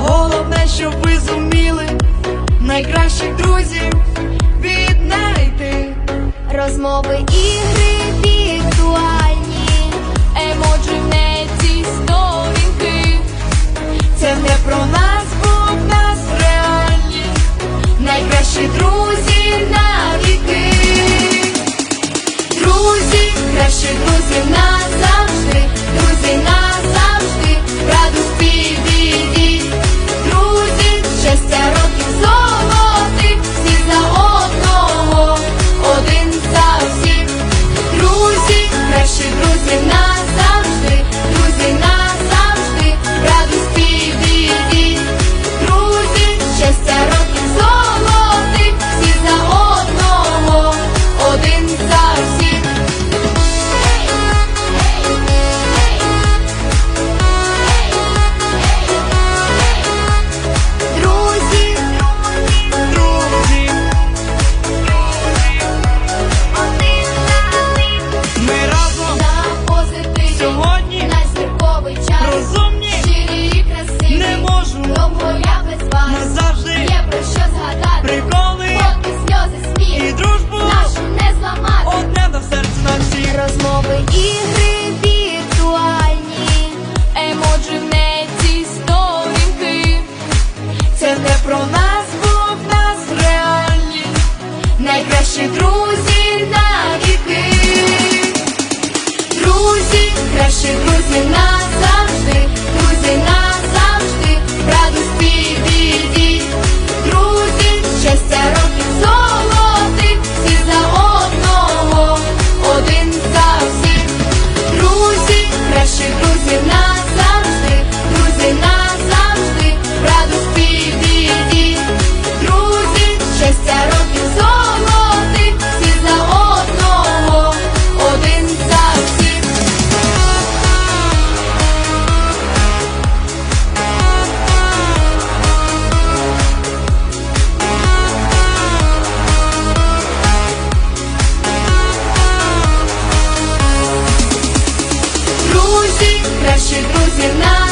Головне, щоб ви зуміли найкращих друзів віднайти розмови ігри віртуальні, емоджі в неті сторінки. Це не про нас, бо в нас реальні, найкращі друзі. кращі друзі на віки, друзі кращі. кращі друзі на.